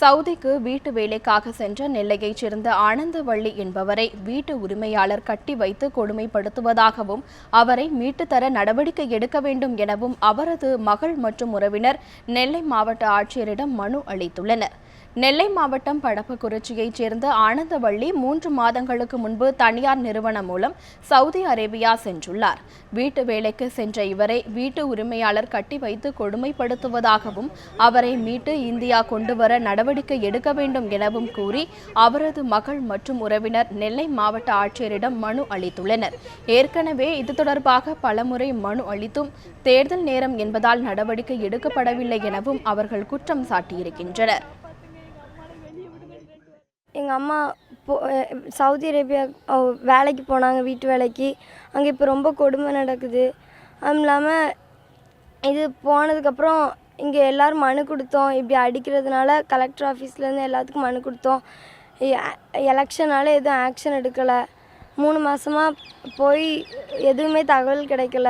சவுதிக்கு வீட்டு வேலைக்காக சென்ற நெல்லையைச் சேர்ந்த ஆனந்தவள்ளி என்பவரை வீட்டு உரிமையாளர் கட்டி வைத்து கொடுமைப்படுத்துவதாகவும் அவரை மீட்டு தர நடவடிக்கை எடுக்க வேண்டும் எனவும் அவரது மகள் மற்றும் உறவினர் நெல்லை மாவட்ட ஆட்சியரிடம் மனு அளித்துள்ளனர். நெல்லை மாவட்டம் படப்பக்குறிச்சியைச் சேர்ந்த ஆனந்தவள்ளி மூன்று மாதங்களுக்கு முன்பு தனியார் நிறுவனம் மூலம் சவுதி அரேபியா சென்றுள்ளார். வீட்டு வேலைக்கு சென்ற இவரை வீட்டு உரிமையாளர் கட்டி வைத்து கொடுமைப்படுத்துவதாகவும் அவரை மீட்டு இந்தியா கொண்டுவர நடவடிக்கை எடுக்க வேண்டும் எனவும் கூறி அவரது மகள் மற்றும் உறவினர் நெல்லை மாவட்ட ஆட்சியரிடம் மனு அளித்துள்ளனர். ஏற்கனவே இது தொடர்பாக பலமுறை மனு அளித்தும் தேர்தல் நேரம் என்பதால் நடவடிக்கை எடுக்கப்படவில்லை எனவும் அவர்கள் குற்றம் சாட்டியிருக்கின்றனர். எங்கள் அம்மா போ சவுதி அரேபியா வேலைக்கு போனாங்க வீட்டு வேலைக்கு. அங்கே இப்போ ரொம்ப கொடுமை நடக்குது. அதுவும் இல்லாமல் இது போனதுக்கப்புறம் இங்கே எல்லோரும் மனு கொடுத்தோம். இப்படி அடிக்கிறதுனால கலெக்டர் ஆஃபீஸ்லேருந்து எல்லாத்துக்கும் மனு கொடுத்தோம். எலெக்ஷனால எதுவும் ஆக்ஷன் எடுக்கலை. மூணு மாதமாக போய் எதுவுமே தகவல் கிடைக்கல.